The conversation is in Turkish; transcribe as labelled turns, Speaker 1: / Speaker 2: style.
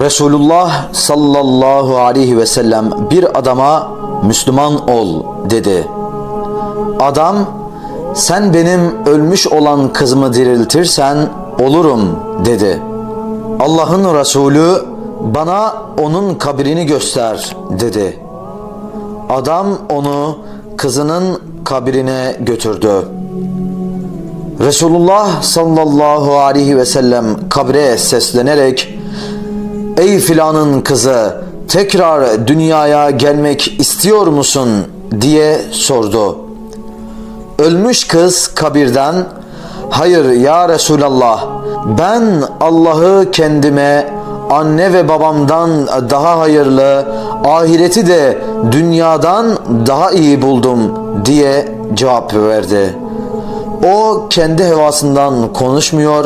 Speaker 1: Resulullah sallallahu aleyhi ve sellem bir adama Müslüman ol dedi. Adam sen benim ölmüş olan kızımı diriltirsen olurum dedi. Allah'ın Resulü bana onun kabrini göster dedi. Adam onu kızının kabrine götürdü. Resulullah sallallahu aleyhi ve sellem kabre seslenerek Ey filanın kızı tekrar dünyaya gelmek istiyor musun diye sordu. Ölmüş kız kabirden hayır ya Resulallah ben Allah'ı kendime anne ve babamdan daha hayırlı ahireti de dünyadan daha iyi buldum diye cevap verdi. O kendi hevasından konuşmuyor,